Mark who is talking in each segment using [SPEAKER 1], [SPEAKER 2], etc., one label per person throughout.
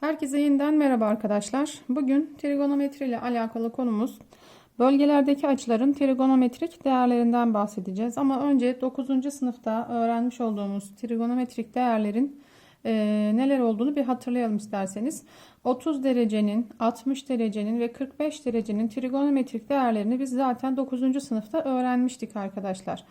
[SPEAKER 1] Herkese yeniden merhaba arkadaşlar. Bugün trigonometri ile alakalı konumuz bölgelerdeki açıların trigonometrik değerlerinden bahsedeceğiz. Ama önce 9. sınıfta öğrenmiş olduğumuz trigonometrik değerlerin e, neler olduğunu bir hatırlayalım isterseniz. 30 derecenin, 60 derecenin ve 45 derecenin trigonometrik değerlerini biz zaten 9. sınıfta öğrenmiştik arkadaşlar.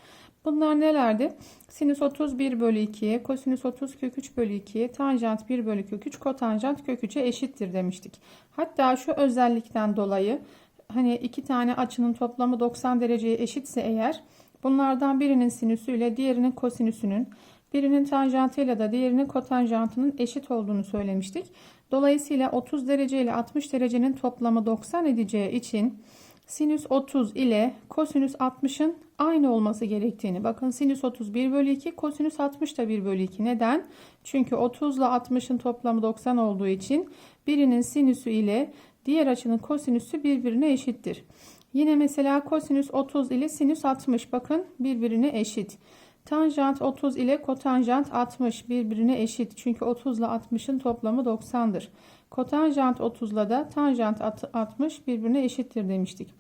[SPEAKER 1] Bunlar nelerdi? Sinüs 30 1 bölü 2'ye, kosinüs 30 kök 3 bölü 2'ye, tanjant 1 bölü kök 3, kotanjant kök 3'e eşittir demiştik. Hatta şu özellikten dolayı hani iki tane açının toplamı 90 dereceye eşitse eğer bunlardan birinin sinüsüyle diğerinin kosinüsünün birinin tanjantıyla da diğerinin kotanjantının eşit olduğunu söylemiştik. Dolayısıyla 30 derece ile 60 derecenin toplamı 90 edeceği için sinüs 30 ile kosinüs 60'ın aynı olması gerektiğini. Bakın sinüs 30 1 bölü 2 kosinüs 60 da 1 bölü 2. Neden? Çünkü 30 ile 60'ın toplamı 90 olduğu için birinin sinüsü ile diğer açının kosinüsü birbirine eşittir. Yine mesela kosinüs 30 ile sinüs 60 bakın birbirine eşit. Tanjant 30 ile kotanjant 60 birbirine eşit. Çünkü 30 ile 60'ın toplamı 90'dır. Kotanjant 30 ile de tanjant 60 birbirine eşittir demiştik.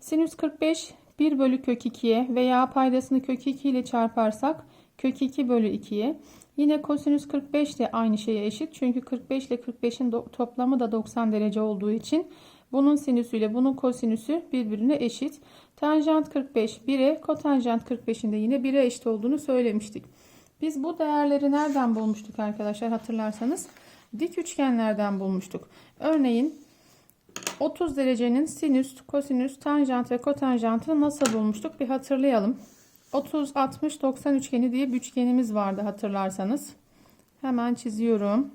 [SPEAKER 1] Sinüs 45 1 bölü kök 2'ye veya paydasını kök 2 ile çarparsak kök 2 bölü 2'ye. Yine kosinüs 45 de aynı şeye eşit. Çünkü 45 ile 45'in toplamı da 90 derece olduğu için bunun sinüsü ile bunun kosinüsü birbirine eşit. Tanjant 45 1'e, kotanjant 45'in de yine 1'e eşit olduğunu söylemiştik. Biz bu değerleri nereden bulmuştuk arkadaşlar hatırlarsanız? Dik üçgenlerden bulmuştuk. Örneğin 30 derecenin sinüs, kosinüs, tanjant ve kotanjantını nasıl bulmuştuk bir hatırlayalım. 30, 60, 90 üçgeni diye bir üçgenimiz vardı hatırlarsanız. Hemen çiziyorum.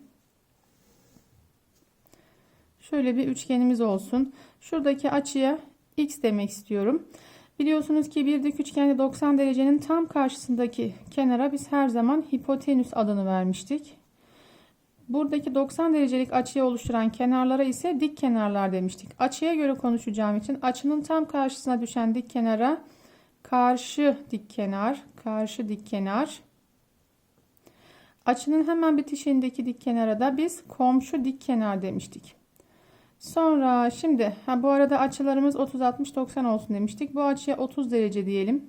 [SPEAKER 1] Şöyle bir üçgenimiz olsun. Şuradaki açıya x demek istiyorum. Biliyorsunuz ki bir dik üçgende 90 derecenin tam karşısındaki kenara biz her zaman hipotenüs adını vermiştik. Buradaki 90 derecelik açıyı oluşturan kenarlara ise dik kenarlar demiştik. Açıya göre konuşacağım için açının tam karşısına düşen dik kenara karşı dik kenar, karşı dik kenar. Açının hemen bitişiğindeki dik kenara da biz komşu dik kenar demiştik. Sonra şimdi ha bu arada açılarımız 30 60 90 olsun demiştik. Bu açıya 30 derece diyelim.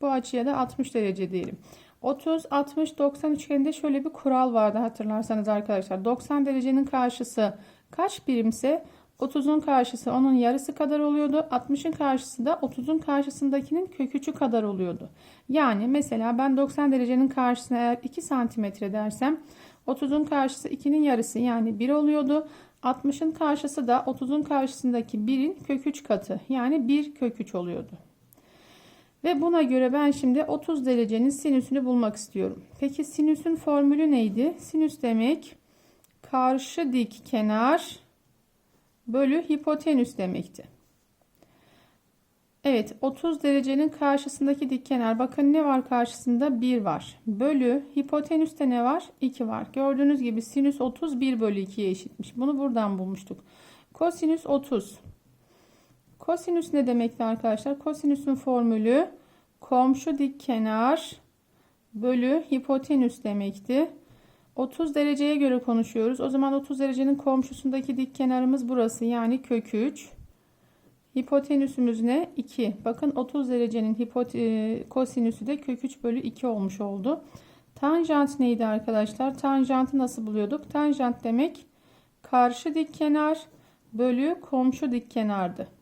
[SPEAKER 1] Bu açıya da 60 derece diyelim. 30 60 90 üçgeninde şöyle bir kural vardı hatırlarsanız arkadaşlar. 90 derecenin karşısı kaç birimse 30'un karşısı onun yarısı kadar oluyordu. 60'ın karşısı da 30'un karşısındakinin köküçü kadar oluyordu. Yani mesela ben 90 derecenin karşısına eğer 2 santimetre dersem 30'un karşısı 2'nin yarısı yani 1 oluyordu. 60'ın karşısı da 30'un karşısındaki 1'in kök katı yani 1 kök oluyordu. Ve buna göre ben şimdi 30 derecenin sinüsünü bulmak istiyorum. Peki sinüsün formülü neydi? Sinüs demek karşı dik kenar bölü hipotenüs demekti. Evet 30 derecenin karşısındaki dik kenar bakın ne var karşısında 1 var. Bölü hipotenüste ne var? 2 var. Gördüğünüz gibi sinüs 30 1 bölü 2'ye eşitmiş. Bunu buradan bulmuştuk. Kosinüs 30. Kosinüs ne demekti arkadaşlar? Kosinüsün formülü komşu dik kenar bölü hipotenüs demekti. 30 dereceye göre konuşuyoruz. O zaman 30 derecenin komşusundaki dik kenarımız burası. Yani kök 3. Hipotenüsümüz ne? 2. Bakın 30 derecenin e, kosinüsü de kök 3 bölü 2 olmuş oldu. Tanjant neydi arkadaşlar? Tanjantı nasıl buluyorduk? Tanjant demek karşı dik kenar bölü komşu dik kenardı.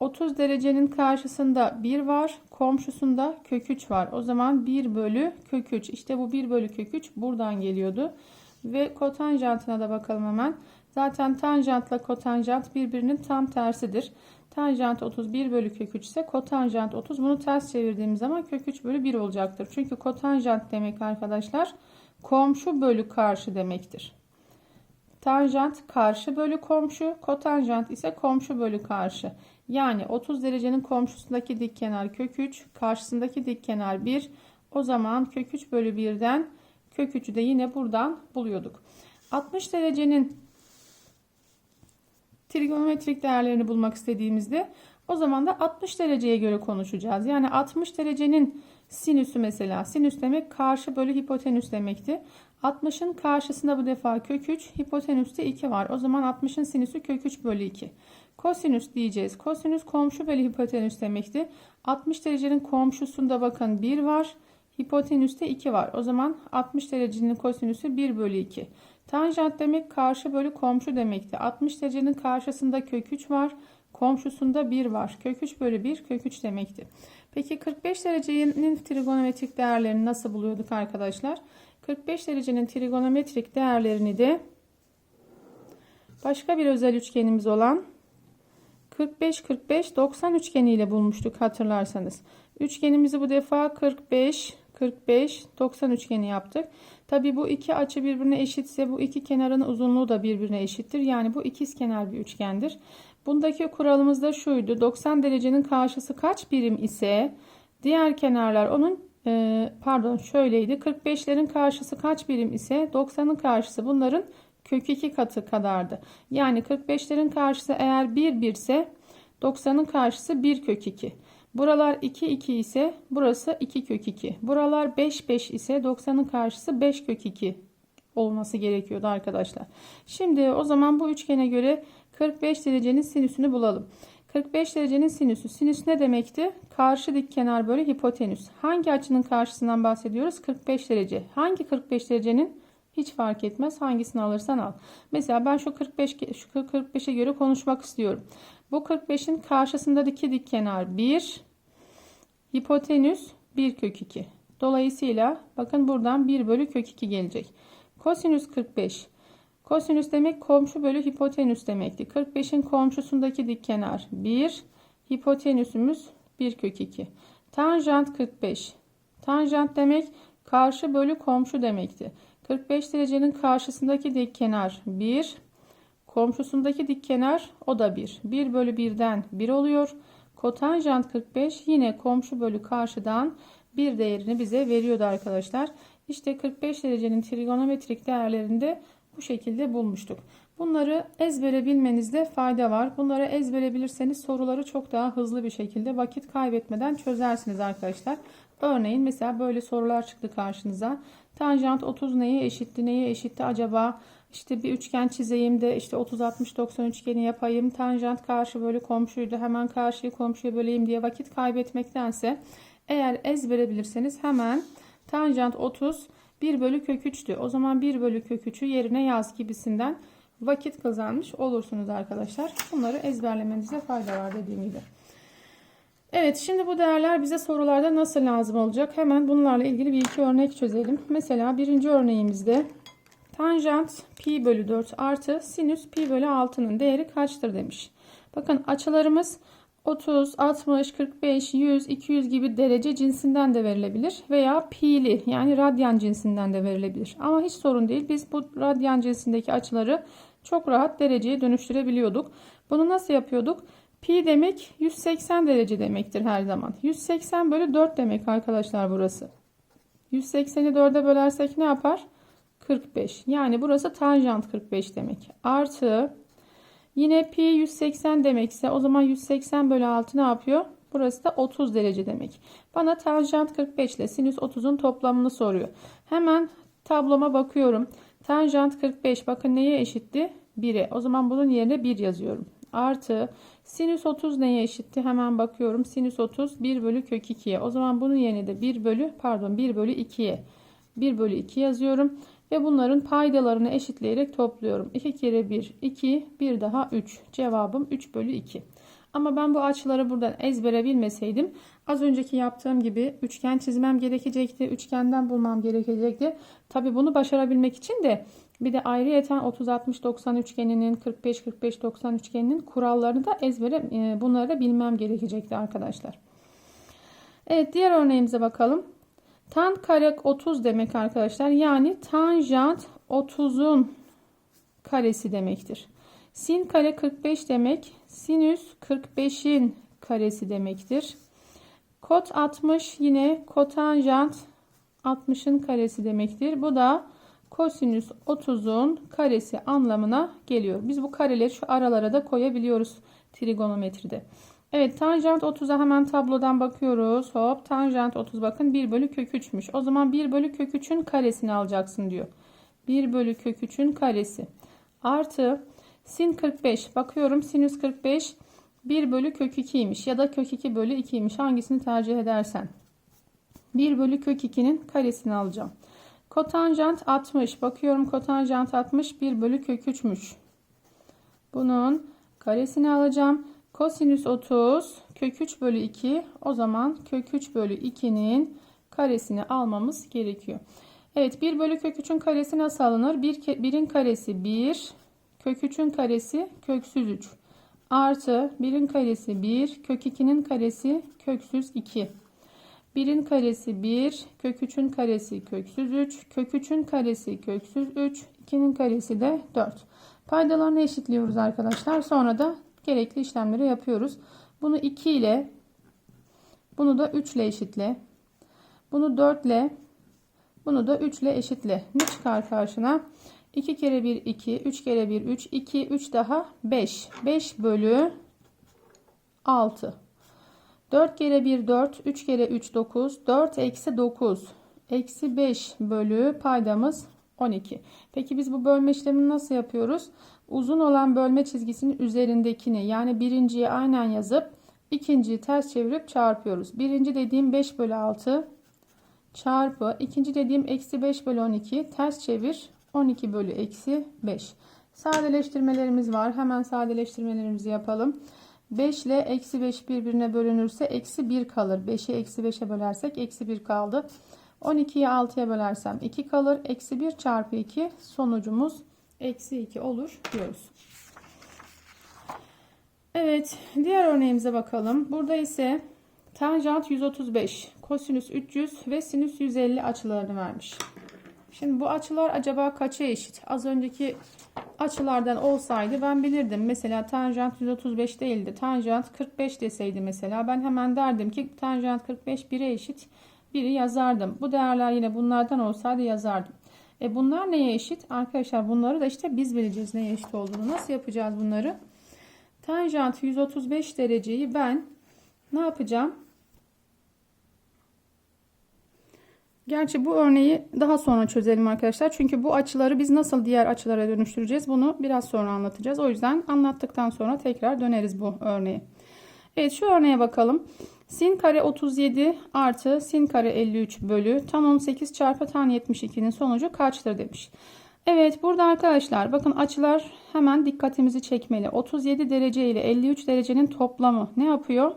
[SPEAKER 1] 30 derecenin karşısında 1 var. Komşusunda kök 3 var. O zaman 1 bölü kök 3. İşte bu 1 bölü kök 3 buradan geliyordu. Ve kotanjantına da bakalım hemen. Zaten tanjantla kotanjant birbirinin tam tersidir. Tanjant 30 1 bölü kök 3 ise kotanjant 30. Bunu ters çevirdiğimiz zaman kök 3 bölü 1 olacaktır. Çünkü kotanjant demek arkadaşlar komşu bölü karşı demektir. Tanjant karşı bölü komşu, kotanjant ise komşu bölü karşı. Yani 30 derecenin komşusundaki dik kenar kök 3, karşısındaki dik kenar 1. O zaman kök 3 bölü 1'den kök 3'ü de yine buradan buluyorduk. 60 derecenin trigonometrik değerlerini bulmak istediğimizde o zaman da 60 dereceye göre konuşacağız. Yani 60 derecenin Sinüsü mesela. Sinüs demek karşı bölü hipotenüs demekti. 60'ın karşısında bu defa kök 3, hipotenüste 2 var. O zaman 60'ın sinüsü kök 3 bölü 2. Kosinüs diyeceğiz. Kosinüs komşu bölü hipotenüs demekti. 60 derecenin komşusunda bakın 1 var. Hipotenüste 2 var. O zaman 60 derecenin kosinüsü 1 bölü 2. Tanjant demek karşı bölü komşu demekti. 60 derecenin karşısında kök 3 var. Komşusunda 1 var. Kök 3 bölü 1 kök 3 demekti. Peki 45 derecenin trigonometrik değerlerini nasıl buluyorduk arkadaşlar? 45 derecenin trigonometrik değerlerini de başka bir özel üçgenimiz olan 45 45 90 üçgeni ile bulmuştuk hatırlarsanız. Üçgenimizi bu defa 45 45 90 üçgeni yaptık. Tabi bu iki açı birbirine eşitse bu iki kenarın uzunluğu da birbirine eşittir. Yani bu ikiz kenar bir üçgendir. Bundaki kuralımız da şuydu. 90 derecenin karşısı kaç birim ise diğer kenarlar onun e, pardon şöyleydi. 45'lerin karşısı kaç birim ise 90'ın karşısı bunların kök 2 katı kadardı. Yani 45'lerin karşısı eğer 1 1 ise 90'ın karşısı 1 kök 2. Buralar 2 2 ise burası 2 kök 2. Buralar 5 5 ise 90'ın karşısı 5 kök 2 olması gerekiyordu arkadaşlar. Şimdi o zaman bu üçgene göre 45 derecenin sinüsünü bulalım. 45 derecenin sinüsü. Sinüs ne demekti? Karşı dik kenar böyle hipotenüs. Hangi açının karşısından bahsediyoruz? 45 derece. Hangi 45 derecenin? Hiç fark etmez. Hangisini alırsan al. Mesela ben şu 45 şu 45'e göre konuşmak istiyorum. Bu 45'in karşısındaki dik kenar 1. Hipotenüs 1 kök 2. Dolayısıyla bakın buradan 1 bölü kök 2 gelecek. Kosinüs 45. Kosinüs demek komşu bölü hipotenüs demekti. 45'in komşusundaki dik kenar 1. Hipotenüsümüz 1 kök 2. Tanjant 45. Tanjant demek karşı bölü komşu demekti. 45 derecenin karşısındaki dik kenar 1. Komşusundaki dik kenar o da 1. 1 bölü 1'den 1 oluyor. Kotanjant 45 yine komşu bölü karşıdan bir değerini bize veriyordu arkadaşlar. İşte 45 derecenin trigonometrik değerlerinde bu şekilde bulmuştuk. Bunları ezbere bilmenizde fayda var. Bunları ezbere bilirseniz soruları çok daha hızlı bir şekilde vakit kaybetmeden çözersiniz arkadaşlar. Örneğin mesela böyle sorular çıktı karşınıza. Tanjant 30 neye eşitti? Neye eşitti acaba? İşte bir üçgen çizeyim de işte 30 60 90 üçgeni yapayım. Tanjant karşı bölü komşuydu. Hemen karşıyı komşuya böleyim diye vakit kaybetmektense eğer ezbere bilirseniz hemen tanjant 30 1 bölü kök 3'tü. O zaman 1 bölü kök 3'ü yerine yaz gibisinden vakit kazanmış olursunuz arkadaşlar. Bunları ezberlemenizde fayda var dediğim gibi. Evet şimdi bu değerler bize sorularda nasıl lazım olacak? Hemen bunlarla ilgili bir iki örnek çözelim. Mesela birinci örneğimizde tanjant pi bölü 4 artı sinüs pi bölü 6'nın değeri kaçtır demiş. Bakın açılarımız 30, 60, 45, 100, 200 gibi derece cinsinden de verilebilir. Veya pi'li yani radyan cinsinden de verilebilir. Ama hiç sorun değil. Biz bu radyan cinsindeki açıları çok rahat dereceye dönüştürebiliyorduk. Bunu nasıl yapıyorduk? Pi demek 180 derece demektir her zaman. 180 bölü 4 demek arkadaşlar burası. 180'i 4'e bölersek ne yapar? 45. Yani burası tanjant 45 demek. Artı yine pi 180 demekse o zaman 180 bölü 6 ne yapıyor? Burası da 30 derece demek. Bana tanjant 45 ile sinüs 30'un toplamını soruyor. Hemen tabloma bakıyorum. Tanjant 45 bakın neye eşitti? 1'e. O zaman bunun yerine 1 yazıyorum. Artı sinüs 30 neye eşitti? Hemen bakıyorum. Sinüs 30 1 bölü kök 2'ye. O zaman bunun yerine de 1 bölü pardon 1 bölü 2'ye. 1 bölü 2 yazıyorum. Ve bunların paydalarını eşitleyerek topluyorum. 2 kere 1 2 bir daha 3. Cevabım 3 bölü 2. Ama ben bu açıları buradan ezbere bilmeseydim az önceki yaptığım gibi üçgen çizmem gerekecekti. Üçgenden bulmam gerekecekti. Tabi bunu başarabilmek için de bir de ayrıyeten 30 60 90 üçgeninin 45 45 90 üçgeninin kurallarını da ezbere e, bunları da bilmem gerekecekti arkadaşlar. Evet diğer örneğimize bakalım. Tan kare 30 demek arkadaşlar. Yani tanjant 30'un karesi demektir. Sin kare 45 demek. Sinüs 45'in karesi demektir. Kot 60 yine kotanjant 60'ın karesi demektir. Bu da kosinüs 30'un karesi anlamına geliyor. Biz bu kareleri şu aralara da koyabiliyoruz trigonometride. Evet tanjant 30'a hemen tablodan bakıyoruz. Hop tanjant 30 bakın 1 bölü kök 3'müş. O zaman 1 bölü kök 3'ün karesini alacaksın diyor. 1 bölü kök 3'ün karesi. Artı sin 45 bakıyorum sinüs 45 1 bölü kök 2'ymiş ya da kök 2 bölü 2'ymiş hangisini tercih edersen. 1 bölü kök 2'nin karesini alacağım. Kotanjant 60 bakıyorum kotanjant 60 1 bölü kök 3'müş. Bunun karesini alacağım. Kosinüs 30 kök 3 bölü 2 o zaman kök 3 bölü 2'nin karesini almamız gerekiyor. Evet 1 bölü kök 3'ün karesi nasıl alınır? 1, 1'in karesi 1 kök 3'ün karesi köksüz 3 artı 1'in karesi 1 kök 2'nin karesi köksüz 2. 1'in karesi 1 kök 3'ün karesi köksüz 3 kök 3'ün karesi köksüz 3 2'nin karesi de 4. Paydalarını eşitliyoruz arkadaşlar. Sonra da gerekli işlemleri yapıyoruz. Bunu 2 ile bunu da 3 ile eşitle. Bunu 4 ile bunu da 3 ile eşitle. Ne çıkar karşına? 2 kere 1 2, 3 kere 1 3, 2, 3 daha 5. 5 bölü 6. 4 kere 1 4, 3 kere 3 9, 4 eksi 9. Eksi 5 bölü paydamız 12. Peki biz bu bölme işlemini nasıl yapıyoruz? Uzun olan bölme çizgisinin üzerindekini yani birinciyi aynen yazıp ikinciyi ters çevirip çarpıyoruz. Birinci dediğim 5 bölü 6 çarpı ikinci dediğim eksi 5 bölü 12 ters çevir 12 bölü eksi 5. Sadeleştirmelerimiz var. Hemen sadeleştirmelerimizi yapalım. 5 ile eksi 5 birbirine bölünürse eksi 1 kalır. 5'i eksi 5'e bölersek eksi 1 kaldı. 12'yi 6'ya bölersem 2 kalır. Eksi 1 çarpı 2 sonucumuz eksi 2 olur diyoruz. Evet diğer örneğimize bakalım. Burada ise tanjant 135, kosinüs 300 ve sinüs 150 açılarını vermiş. Şimdi bu açılar acaba kaça eşit? Az önceki açılardan olsaydı ben bilirdim. Mesela tanjant 135 değildi. Tanjant 45 deseydi mesela ben hemen derdim ki tanjant 45 1'e eşit. Biri yazardım. Bu değerler yine bunlardan olsaydı yazardım. E bunlar neye eşit? Arkadaşlar bunları da işte biz bileceğiz neye eşit olduğunu. Nasıl yapacağız bunları? Tanjant 135 dereceyi ben ne yapacağım? Gerçi bu örneği daha sonra çözelim arkadaşlar. Çünkü bu açıları biz nasıl diğer açılara dönüştüreceğiz bunu biraz sonra anlatacağız. O yüzden anlattıktan sonra tekrar döneriz bu örneğe. Evet şu örneğe bakalım. Sin kare 37 artı sin kare 53 bölü tan 18 çarpı tan 72'nin sonucu kaçtır demiş. Evet burada arkadaşlar bakın açılar hemen dikkatimizi çekmeli. 37 derece ile 53 derecenin toplamı ne yapıyor?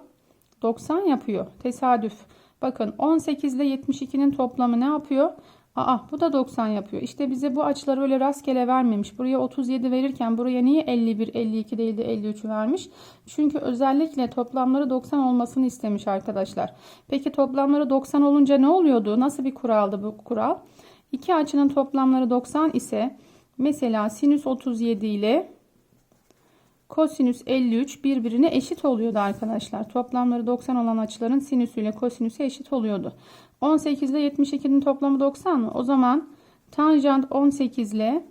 [SPEAKER 1] 90 yapıyor. Tesadüf. Bakın 18 ile 72'nin toplamı ne yapıyor? Aa bu da 90 yapıyor. İşte bize bu açıları öyle rastgele vermemiş. Buraya 37 verirken buraya niye 51, 52 değil de 53 vermiş? Çünkü özellikle toplamları 90 olmasını istemiş arkadaşlar. Peki toplamları 90 olunca ne oluyordu? Nasıl bir kuraldı bu kural? İki açının toplamları 90 ise mesela sinüs 37 ile kosinüs 53 birbirine eşit oluyordu arkadaşlar. Toplamları 90 olan açıların sinüsü ile kosinüsü eşit oluyordu. 18 ile 72'nin toplamı 90 mı? O zaman tanjant 18 ile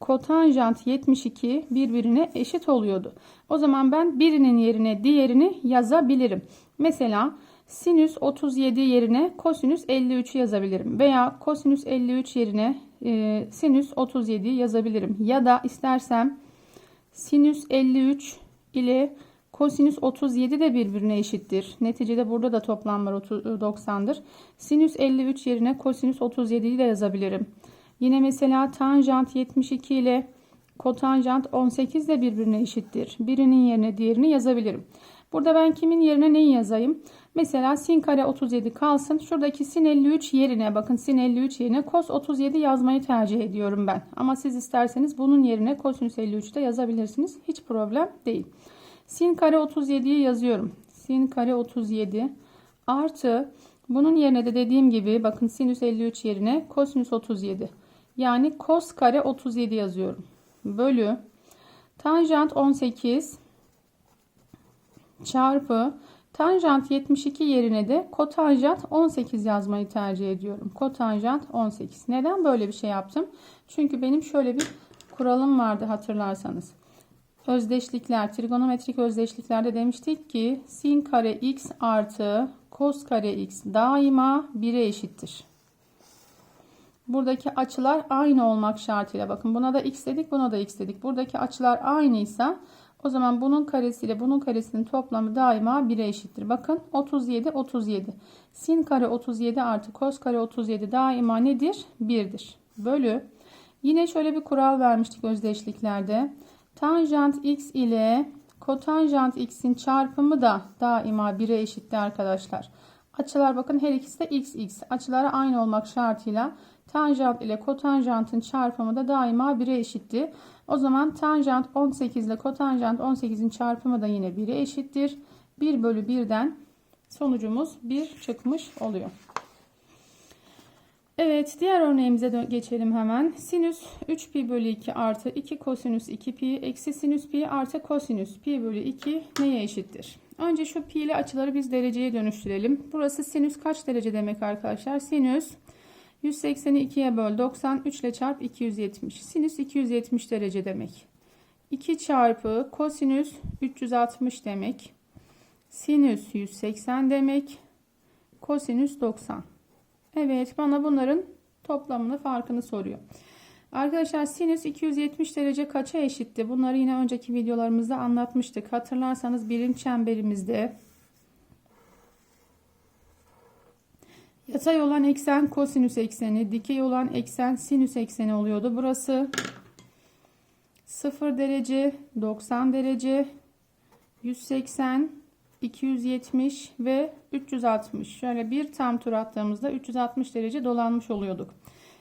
[SPEAKER 1] kotanjant 72 birbirine eşit oluyordu. O zaman ben birinin yerine diğerini yazabilirim. Mesela sinüs 37 yerine kosinüs 53 yazabilirim. Veya kosinüs 53 yerine e, sinüs 37 yazabilirim. Ya da istersem sinüs 53 ile kosinüs 37 de birbirine eşittir. Neticede burada da toplamlar 90'dır. Sinüs 53 yerine kosinüs 37'yi de yazabilirim. Yine mesela tanjant 72 ile kotanjant 18 de birbirine eşittir. Birinin yerine diğerini yazabilirim. Burada ben kimin yerine neyi yazayım? Mesela sin kare 37 kalsın. Şuradaki sin 53 yerine bakın sin 53 yerine kos 37 yazmayı tercih ediyorum ben. Ama siz isterseniz bunun yerine kosinüs 53 de yazabilirsiniz. Hiç problem değil. Sin kare 37'yi yazıyorum. Sin kare 37 artı bunun yerine de dediğim gibi bakın sinüs 53 yerine kosinüs 37. Yani kos kare 37 yazıyorum. Bölü tanjant 18 çarpı tanjant 72 yerine de kotanjant 18 yazmayı tercih ediyorum. Kotanjant 18. Neden böyle bir şey yaptım? Çünkü benim şöyle bir kuralım vardı hatırlarsanız. özdeşlikler, trigonometrik özdeşliklerde demiştik ki sin kare x artı kos kare x daima 1'e eşittir. Buradaki açılar aynı olmak şartıyla bakın buna da x dedik buna da x dedik. Buradaki açılar aynıysa o zaman bunun karesiyle bunun karesinin toplamı daima 1'e eşittir. Bakın 37 37. Sin kare 37 artı kos kare 37 daima nedir? 1'dir. Bölü. Yine şöyle bir kural vermiştik özdeşliklerde. Tanjant x ile kotanjant x'in çarpımı da daima 1'e eşitti arkadaşlar. Açılar bakın her ikisi de x x. Açılara aynı olmak şartıyla tanjant ile kotanjantın çarpımı da daima 1'e eşitti. O zaman tanjant 18 ile kotanjant 18'in çarpımı da yine 1'e eşittir. 1 bölü 1'den sonucumuz 1 çıkmış oluyor. Evet diğer örneğimize geçelim hemen. Sinüs 3 pi bölü 2 artı 2 kosinüs 2 pi eksi sinüs pi artı kosinüs pi bölü 2 neye eşittir? Önce şu pi ile açıları biz dereceye dönüştürelim. Burası sinüs kaç derece demek arkadaşlar? Sinüs 180'i 2'ye böl 90 3 ile çarp 270. Sinüs 270 derece demek. 2 çarpı kosinüs 360 demek. Sinüs 180 demek. Kosinüs 90. Evet bana bunların toplamını farkını soruyor. Arkadaşlar sinüs 270 derece kaça eşitti? Bunları yine önceki videolarımızda anlatmıştık. Hatırlarsanız birim çemberimizde yatay olan eksen kosinüs ekseni, dikey olan eksen sinüs ekseni oluyordu. Burası 0 derece, 90 derece, 180, 270 ve 360. Şöyle bir tam tur attığımızda 360 derece dolanmış oluyorduk.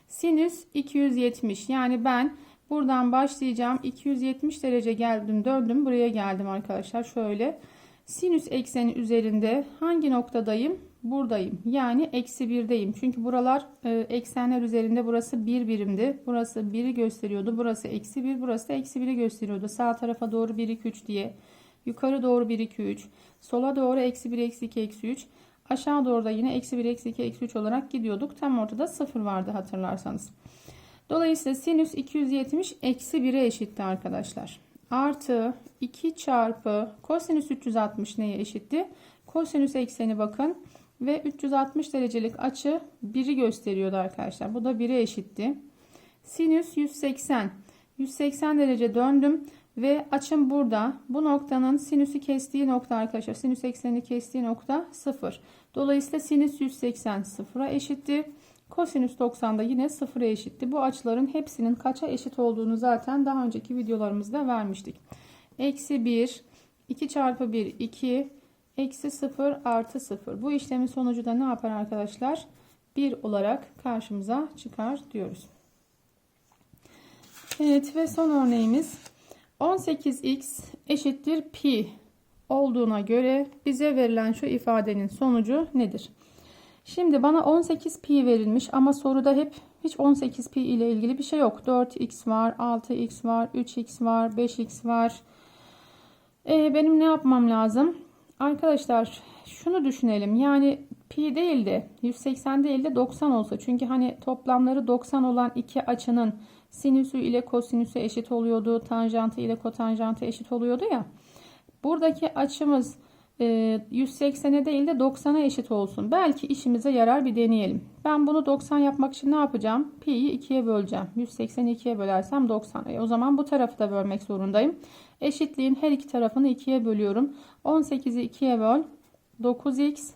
[SPEAKER 1] Sinüs 270. Yani ben buradan başlayacağım. 270 derece geldim döndüm. Buraya geldim arkadaşlar. Şöyle. Sinüs ekseni üzerinde hangi noktadayım? Buradayım. Yani eksi 1'deyim. Çünkü buralar e, eksenler üzerinde burası 1 birimdi. Burası 1'i gösteriyordu. Burası eksi 1. Burası da eksi 1'i gösteriyordu. Sağ tarafa doğru 1 2 3 diye. Yukarı doğru 1 2 3. Sola doğru eksi 1 eksi 2 eksi 3. Aşağı doğru da yine eksi 1 eksi 2 eksi 3 olarak gidiyorduk. Tam ortada 0 vardı hatırlarsanız. Dolayısıyla sinüs 270 eksi 1'e eşitti arkadaşlar. Artı 2 çarpı kosinüs 360 neye eşitti? Kosinüs ekseni bakın. Ve 360 derecelik açı 1'i gösteriyordu arkadaşlar. Bu da 1'e eşitti. Sinüs 180. 180 derece döndüm. Ve açım burada. Bu noktanın sinüsü kestiği nokta arkadaşlar. Sinüs eksenini kestiği nokta 0. Dolayısıyla sinüs 180 sıfıra eşitti. Kosinüs 90 da yine sıfıra eşitti. Bu açıların hepsinin kaça eşit olduğunu zaten daha önceki videolarımızda vermiştik. Eksi 1, 2 çarpı 1, 2, eksi 0 artı 0. Bu işlemin sonucu da ne yapar arkadaşlar? 1 olarak karşımıza çıkar diyoruz. Evet ve son örneğimiz 18x eşittir pi olduğuna göre bize verilen şu ifadenin sonucu nedir? Şimdi bana 18 pi verilmiş ama soruda hep hiç 18 pi ile ilgili bir şey yok. 4x var, 6x var, 3x var, 5x var. Ee, benim ne yapmam lazım? Arkadaşlar şunu düşünelim. Yani pi değil de 180 değil de 90 olsa. Çünkü hani toplamları 90 olan iki açının sinüsü ile kosinüsü eşit oluyordu. Tanjantı ile kotanjantı eşit oluyordu ya. Buradaki açımız 180'e e, değil de 90'a eşit olsun. Belki işimize yarar bir deneyelim. Ben bunu 90 yapmak için ne yapacağım? Pi'yi 2'ye böleceğim. 180'i 2'ye bölersem 90. E o zaman bu tarafı da bölmek zorundayım. Eşitliğin her iki tarafını 2'ye bölüyorum. 18'i 2'ye böl. 9x.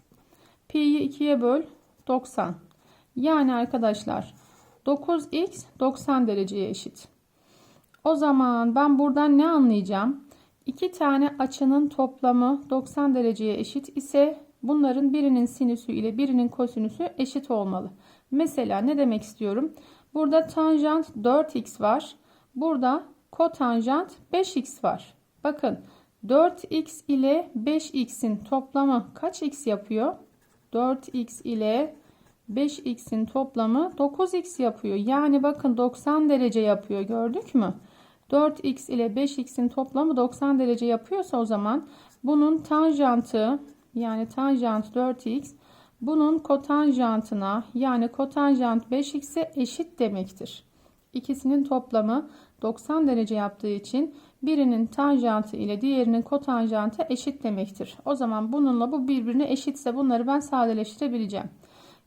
[SPEAKER 1] Pi'yi 2'ye böl. 90. Yani arkadaşlar 9x 90 dereceye eşit. O zaman ben buradan ne anlayacağım? İki tane açının toplamı 90 dereceye eşit ise bunların birinin sinüsü ile birinin kosinüsü eşit olmalı. Mesela ne demek istiyorum? Burada tanjant 4x var. Burada kotanjant 5x var. Bakın 4x ile 5x'in toplamı kaç x yapıyor? 4x ile 5x'in toplamı 9x yapıyor. Yani bakın 90 derece yapıyor. Gördük mü? 4x ile 5x'in toplamı 90 derece yapıyorsa o zaman bunun tanjantı yani tanjant 4x bunun kotanjantına yani kotanjant 5x'e eşit demektir. İkisinin toplamı 90 derece yaptığı için birinin tanjantı ile diğerinin kotanjantı eşit demektir. O zaman bununla bu birbirine eşitse bunları ben sadeleştirebileceğim.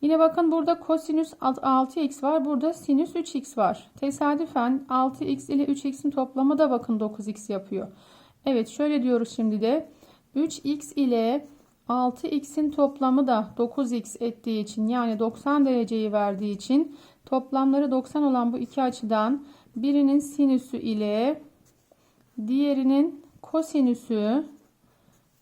[SPEAKER 1] Yine bakın burada kosinüs 6x var. Burada sinüs 3x var. Tesadüfen 6x ile 3x'in toplamı da bakın 9x yapıyor. Evet şöyle diyoruz şimdi de 3x ile 6x'in toplamı da 9x ettiği için yani 90 dereceyi verdiği için toplamları 90 olan bu iki açıdan birinin sinüsü ile diğerinin kosinüsü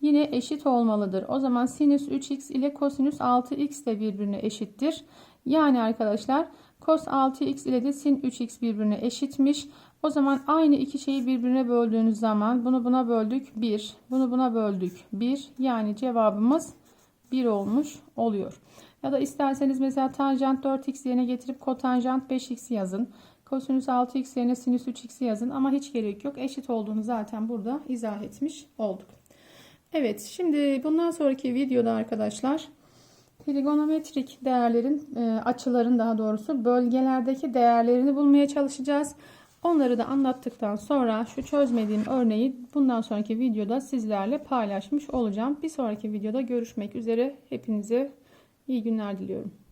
[SPEAKER 1] yine eşit olmalıdır. O zaman sinüs 3x ile kosinüs 6x de birbirine eşittir. Yani arkadaşlar cos 6x ile de sin 3x birbirine eşitmiş. O zaman aynı iki şeyi birbirine böldüğünüz zaman bunu buna böldük 1. Bunu buna böldük 1. Yani cevabımız 1 olmuş oluyor. Ya da isterseniz mesela tanjant 4x yerine getirip kotanjant 5x yazın. Kosinüs 6x yerine sinüs 3x yazın ama hiç gerek yok. Eşit olduğunu zaten burada izah etmiş olduk. Evet şimdi bundan sonraki videoda arkadaşlar trigonometrik değerlerin e, açıların daha doğrusu bölgelerdeki değerlerini bulmaya çalışacağız. Onları da anlattıktan sonra şu çözmediğim örneği bundan sonraki videoda sizlerle paylaşmış olacağım. Bir sonraki videoda görüşmek üzere. Hepinize iyi günler diliyorum.